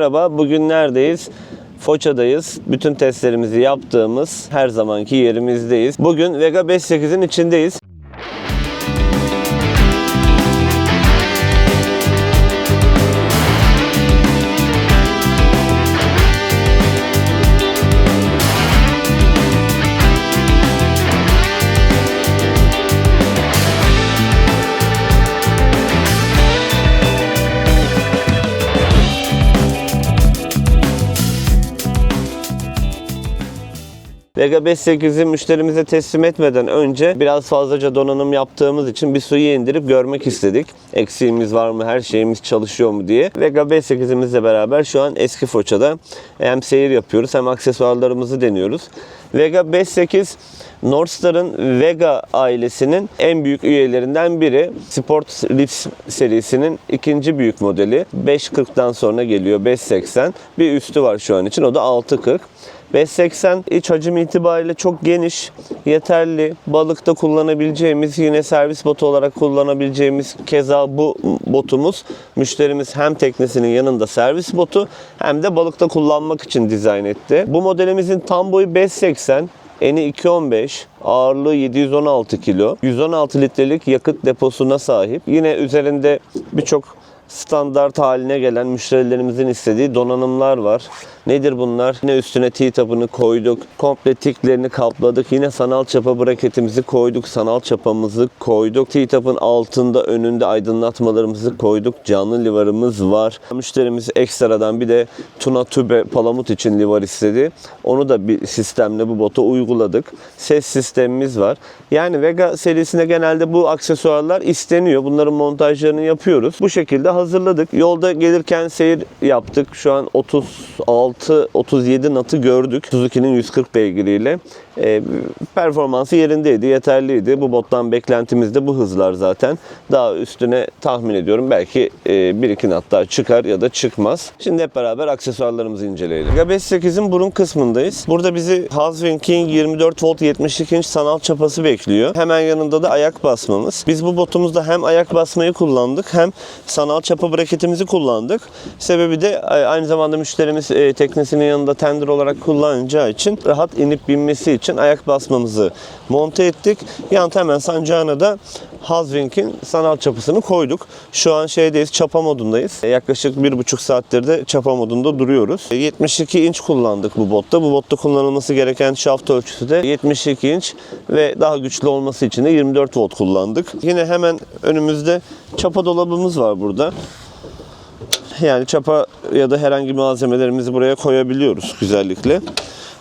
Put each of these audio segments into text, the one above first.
Merhaba, bugün neredeyiz? Foça'dayız. Bütün testlerimizi yaptığımız her zamanki yerimizdeyiz. Bugün Vega 5.8'in içindeyiz. Vega 5.8'i müşterimize teslim etmeden önce biraz fazlaca donanım yaptığımız için bir suyu indirip görmek istedik. Eksiğimiz var mı, her şeyimiz çalışıyor mu diye. Vega 5.8'imizle beraber şu an eski Foça'da hem seyir yapıyoruz hem aksesuarlarımızı deniyoruz. Vega 5.8 Northstar'ın Vega ailesinin en büyük üyelerinden biri. Sport Lips serisinin ikinci büyük modeli. 5.40'dan sonra geliyor 5.80. Bir üstü var şu an için o da 6.40. 580 iç hacim itibariyle çok geniş, yeterli. Balıkta kullanabileceğimiz, yine servis botu olarak kullanabileceğimiz keza bu botumuz müşterimiz hem teknesinin yanında servis botu hem de balıkta kullanmak için dizayn etti. Bu modelimizin tam boyu 580, Eni 2.15, ağırlığı 716 kilo, 116 litrelik yakıt deposuna sahip. Yine üzerinde birçok standart haline gelen müşterilerimizin istediği donanımlar var. Nedir bunlar? Yine üstüne T-tabını koyduk. Komple tiklerini kapladık. Yine sanal çapa braketimizi koyduk. Sanal çapamızı koyduk. T-tabın altında önünde aydınlatmalarımızı koyduk. Canlı livarımız var. Müşterimiz ekstradan bir de tuna tübe palamut için livar istedi. Onu da bir sistemle bu bota uyguladık. Ses sistemimiz var. Yani Vega serisinde genelde bu aksesuarlar isteniyor. Bunların montajlarını yapıyoruz. Bu şekilde hazırladık. Yolda gelirken seyir yaptık. Şu an 36-37 natı gördük. Suzuki'nin 140 beygiriyle. E, performansı yerindeydi, yeterliydi. Bu bottan beklentimiz de bu hızlar zaten. Daha üstüne tahmin ediyorum belki e, 1-2 nat daha çıkar ya da çıkmaz. Şimdi hep beraber aksesuarlarımızı inceleyelim. Vega 5.8'in burun kısmındayız. Burada bizi Haswin King 24 volt 72 inç sanal çapası bekliyor. Hemen yanında da ayak basmamız. Biz bu botumuzda hem ayak basmayı kullandık hem sanal çapa braketimizi kullandık. Sebebi de aynı zamanda müşterimiz e, teknesinin yanında tender olarak kullanacağı için rahat inip binmesi için ayak basmamızı monte ettik. Yan hemen sancağına da Haswink'in sanal çapısını koyduk. Şu an şeydeyiz, çapa modundayız. Yaklaşık bir buçuk saattir de çapa modunda duruyoruz. E, 72 inç kullandık bu botta. Bu botta kullanılması gereken şaft ölçüsü de 72 inç ve daha güçlü olması için de 24 volt kullandık. Yine hemen önümüzde çapa dolabımız var burada. Yani çapa ya da herhangi malzemelerimizi buraya koyabiliyoruz güzellikle.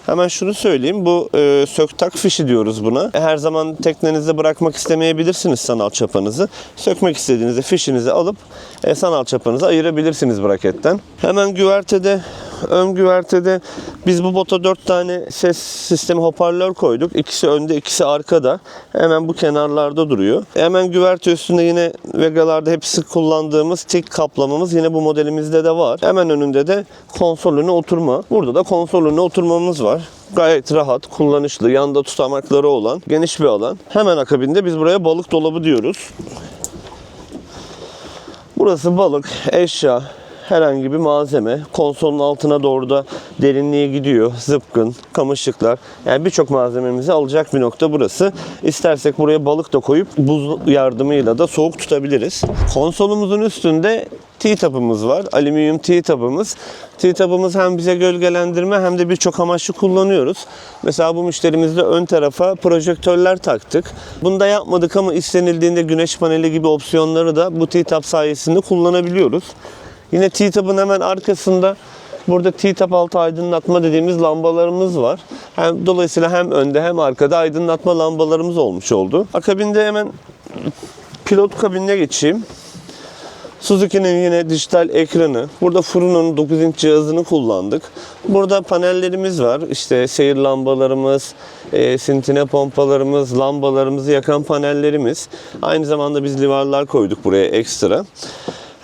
Hemen şunu söyleyeyim. Bu e, söktak fişi diyoruz buna. Her zaman teknenizde bırakmak istemeyebilirsiniz sanal çapanızı. Sökmek istediğinizde fişinizi alıp e, sanal çapanızı ayırabilirsiniz braketten. Hemen güvertede ön güvertede biz bu bota 4 tane ses sistemi hoparlör koyduk. İkisi önde, ikisi arkada. Hemen bu kenarlarda duruyor. Hemen güverte üstünde yine Vega'larda hep sık kullandığımız tik kaplamamız yine bu modelimizde de var. Hemen önünde de konsol önüne oturma. Burada da konsol önüne oturmamız var. Gayet rahat, kullanışlı, yanda tutamakları olan geniş bir alan. Hemen akabinde biz buraya balık dolabı diyoruz. Burası balık, eşya, herhangi bir malzeme. Konsolun altına doğru da derinliğe gidiyor. Zıpkın, kamışlıklar. Yani birçok malzememizi alacak bir nokta burası. İstersek buraya balık da koyup buz yardımıyla da soğuk tutabiliriz. Konsolumuzun üstünde T-tapımız var. Alüminyum T-tapımız. T-tapımız hem bize gölgelendirme hem de birçok amaçlı kullanıyoruz. Mesela bu müşterimizde ön tarafa projektörler taktık. Bunu da yapmadık ama istenildiğinde güneş paneli gibi opsiyonları da bu T-tap sayesinde kullanabiliyoruz. Yine T-tapın hemen arkasında burada T-tap altı aydınlatma dediğimiz lambalarımız var. Hem dolayısıyla hem önde hem arkada aydınlatma lambalarımız olmuş oldu. Akabinde hemen pilot kabinine geçeyim. Suzuki'nin yine dijital ekranı. Burada Furuno'nun 9 inç cihazını kullandık. Burada panellerimiz var. İşte seyir lambalarımız, e, sintine pompalarımız, lambalarımızı yakan panellerimiz. Aynı zamanda biz livarlar koyduk buraya ekstra.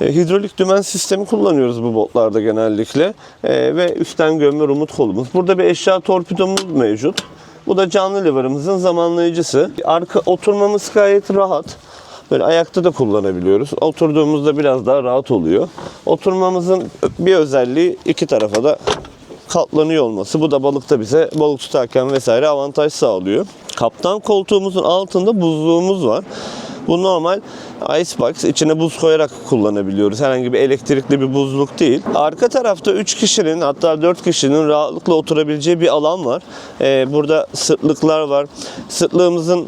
E, hidrolik dümen sistemi kullanıyoruz bu botlarda genellikle. E, ve üstten gömme rumut kolumuz. Burada bir eşya torpidomuz mevcut. Bu da canlı livarımızın zamanlayıcısı. Arka oturmamız gayet rahat. Böyle ayakta da kullanabiliyoruz. Oturduğumuzda biraz daha rahat oluyor. Oturmamızın bir özelliği iki tarafa da katlanıyor olması. Bu da balıkta bize balık tutarken vesaire avantaj sağlıyor. Kaptan koltuğumuzun altında buzluğumuz var. Bu normal icebox. içine buz koyarak kullanabiliyoruz. Herhangi bir elektrikli bir buzluk değil. Arka tarafta 3 kişinin hatta 4 kişinin rahatlıkla oturabileceği bir alan var. Ee, burada sırtlıklar var. Sırtlığımızın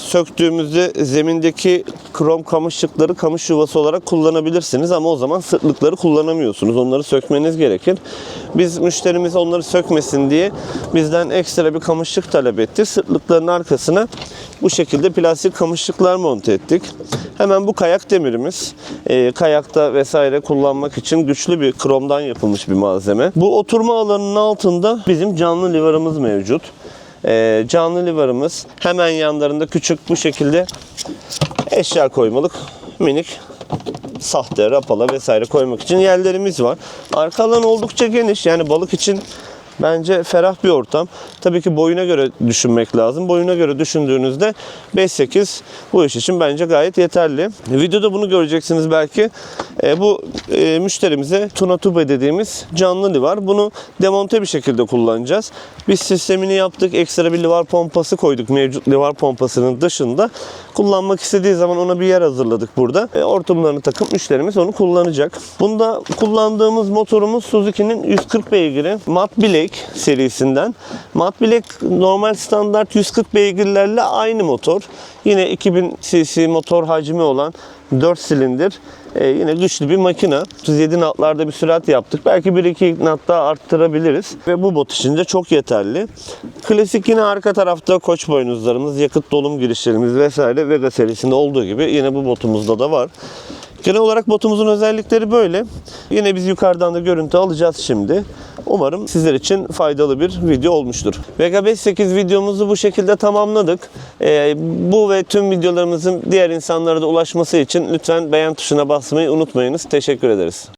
söktüğümüzde zemindeki krom kamışlıkları kamış yuvası olarak kullanabilirsiniz ama o zaman sırtlıkları kullanamıyorsunuz. Onları sökmeniz gerekir. Biz müşterimiz onları sökmesin diye bizden ekstra bir kamışlık talep etti. Sırtlıkların arkasına bu şekilde plastik kamışlıklar monte ettik. Hemen bu kayak demirimiz. Ee, kayakta vesaire kullanmak için güçlü bir kromdan yapılmış bir malzeme. Bu oturma alanının altında bizim canlı livarımız mevcut. Ee, canlı livarımız hemen yanlarında küçük bu şekilde eşya koymalık minik sahte, rapala vesaire koymak için yerlerimiz var. Arka alan oldukça geniş. Yani balık için bence ferah bir ortam. Tabii ki boyuna göre düşünmek lazım. Boyuna göre düşündüğünüzde 5-8 bu iş için bence gayet yeterli. Videoda bunu göreceksiniz belki. E, bu e, müşterimize Tuna Tube dediğimiz canlı livar. Bunu demonte bir şekilde kullanacağız. Biz sistemini yaptık. Ekstra bir livar pompası koyduk mevcut livar pompasının dışında. Kullanmak istediği zaman ona bir yer hazırladık burada. E, hortumlarını takıp müşterimiz onu kullanacak. Bunda kullandığımız motorumuz Suzuki'nin 140 beygiri Mat Bilek serisinden. Mat Bilek normal standart 140 beygirlerle aynı motor. Yine 2000 cc motor hacmi olan 4 silindir. Ee, yine güçlü bir makine. 37 knotlarda bir sürat yaptık. Belki 1-2 knot daha arttırabiliriz. Ve bu bot için de çok yeterli. Klasik yine arka tarafta koç boynuzlarımız, yakıt dolum girişlerimiz vesaire Vega serisinde olduğu gibi yine bu botumuzda da var. Genel olarak botumuzun özellikleri böyle. Yine biz yukarıdan da görüntü alacağız şimdi. Umarım sizler için faydalı bir video olmuştur. Vega 5.8 videomuzu bu şekilde tamamladık. Ee, bu ve tüm videolarımızın diğer insanlara da ulaşması için lütfen beğen tuşuna basmayı unutmayınız. Teşekkür ederiz.